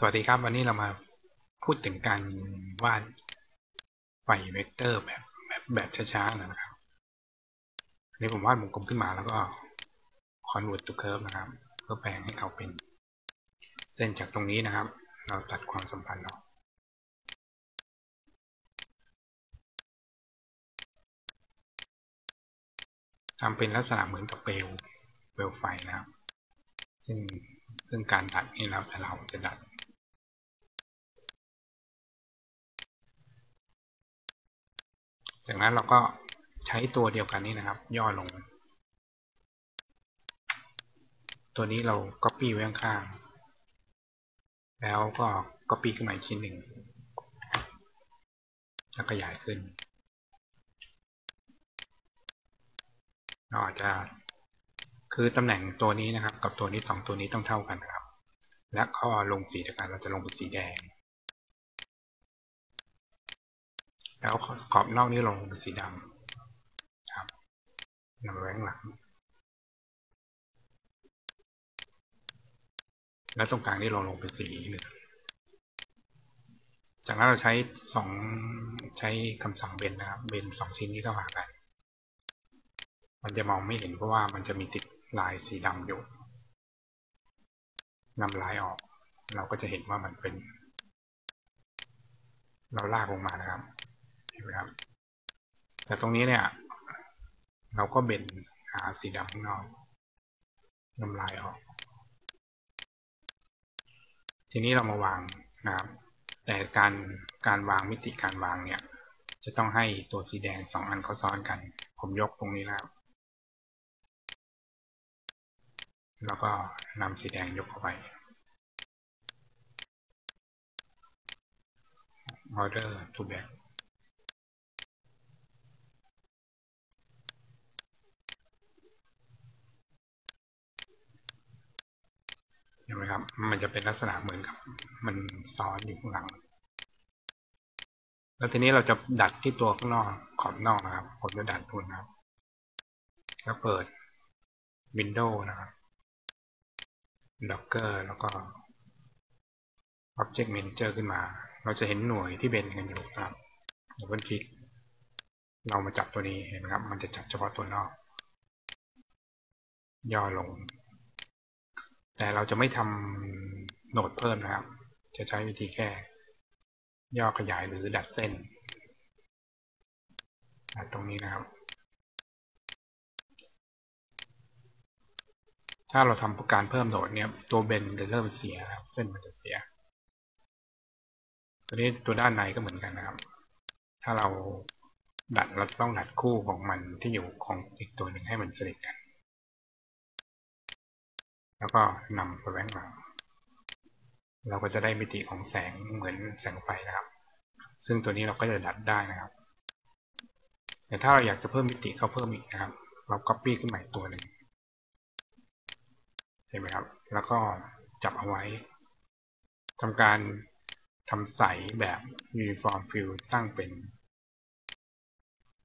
สวัสดีครับ วันนี้เรามาพูดถึงการวาดไฟเวกเตอร์แบบแบบแบบช้าๆนะครับอันนี้ผมวาดวงกลมขึ้นมาแล้วก็ convert to curve นะครับ เพื่อแปลงให้เขาเป็นเส้นจากตรงนี้นะครับ เราตัดความสัมพันธ์ออกทำเป็นลักษณะเหมือนกับเปลวเปลวไฟนะครับ ซึ่งซึ่งการดัดนี่แล้วแต่เราจะดัด จากนั้นเราก็ใช้ตัวเดียวกันนี้นะครับ ย่อลง ตัวนี้เรา Copy ไว้ข้างๆแล้วก็ Copy ขึ้นมาอีกชิ้นหนึ่งแล้วขยายขึ้น เราอาจจะคือตำแหน่งตัวนี้นะครับ กับตัวนี้สองตัวนี้ต้องเท่ากันนะครับ และข้อลงสีเดียวกันเราจะลงเป็นสีแดง แล้วขอบนอกนี้ลงเป็นสีดำครับนำไว้ข้งหลัง และตรงกลางนี่เราลงเป็นสีเหลืองจากนั้นเราใช้สองใช้คำสั่งเบนนะครับ เบนสองชิ้นนี้เข้าหากัน มันจะมองไม่เห็นเพราะว่ามันจะมีติดลายสีดำอยู่นำลายออก เราก็จะเห็นว่ามันเป็น เราลากลงมานะครับ ห็นไหมครับ แต่ตรงนี้เนี่ย เราก็เบนหาสีดำข้างนอกนำลายออก ทีนี้เรามาวางนะครับ แต่การการวางมิติการวางเนี่ย จะต้องให้ตัวสีแดงสองอันเขาซ้อนกัน ผมยกตรงนี้แล้วแล้วก็นำสีแดงยกเข้าไป order to back เห็ นไหมครับ มันจะเป็นลักษณะเหมือนกับ มันซ้อนอยู่ข้างหลัง แล้วทีนี้เราจะดัดที่ตัวข้างนอกขอบนอกนะครับ ผมจะดัดทุนนะครับ แล้วเปิด Windows นะครับ Docker แล้วก็ Object Manager ขึ้นมา เราจะเห็นหน่วยที่เป็นกันอยู่ครับดับเบิลคลิก เรามาจับตัวนี้เห็นครับ มันจะจับเฉพาะตัวนอก ย่อลง แต่เราจะไม่ทำโหนดเพิ่มนะครับ จะใช้วิธีแค่ย่อขยายหรือดัดเส้นตรงนี้นะครับ ถ้าเราทำการเพิ่มโหนดเนี่ยตัวเบนจะเริ่มเสียครับ เส้นมันจะเสีย ตัวนี้ตัวด้านในก็เหมือนกันนะครับ ถ้าเราดัดเราต้องดัดคู่ของมันที่อยู่ของอีกตัวหนึ่งให้มันสนิทกัน แล้วก็นำไปแว้งหลัง เราก็จะได้มิติของแสงเหมือนแสงไฟนะครับ ซึ่งตัวนี้เราก็จะดัดได้นะครับ แต่ถ้าเราอยากจะเพิ่มมิติเข้าเพิ่มอีกนะครับ เรา Copy ขึ้นใหม่ตัวหนึ่งเห็นไหมครับ แล้วก็จับเอาไว้ทำการทำใสแบบ Uniform Fill ตั้งเป็น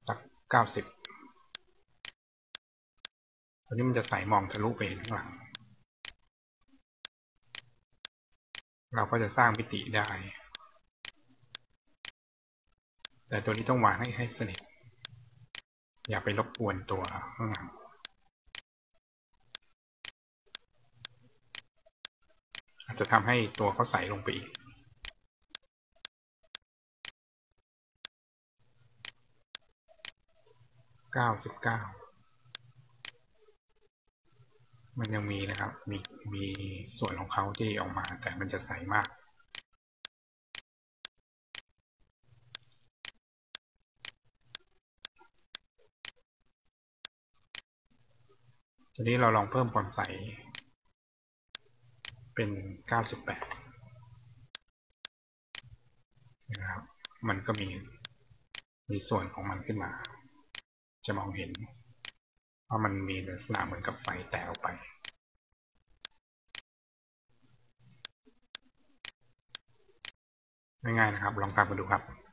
สัก 90ตัวนี้มันจะใสมองทะลุไปข้างหลัง เราก็จะสร้างมิติได้ แต่ตัวนี้ต้องวางให้ให้สนิท อย่าไปรบกวนตัวข้างหลังอาจจะทำให้ตัวเขาใสลงไปอีกเก้าสิบเก้า มันยังมีนะครับ มีมีส่วนของเขาที่ออกมา แต่มันจะใสมากทีนี้เราลองเพิ่มความใส เป็น 98 นะครับ มันก็มีมีส่วนของมันขึ้นมา จะมองเห็น พราะมันมีลักษณะเหมือนกับไฟแตกออกไป ง่ายๆนะครับ ลองตามมาดูครับ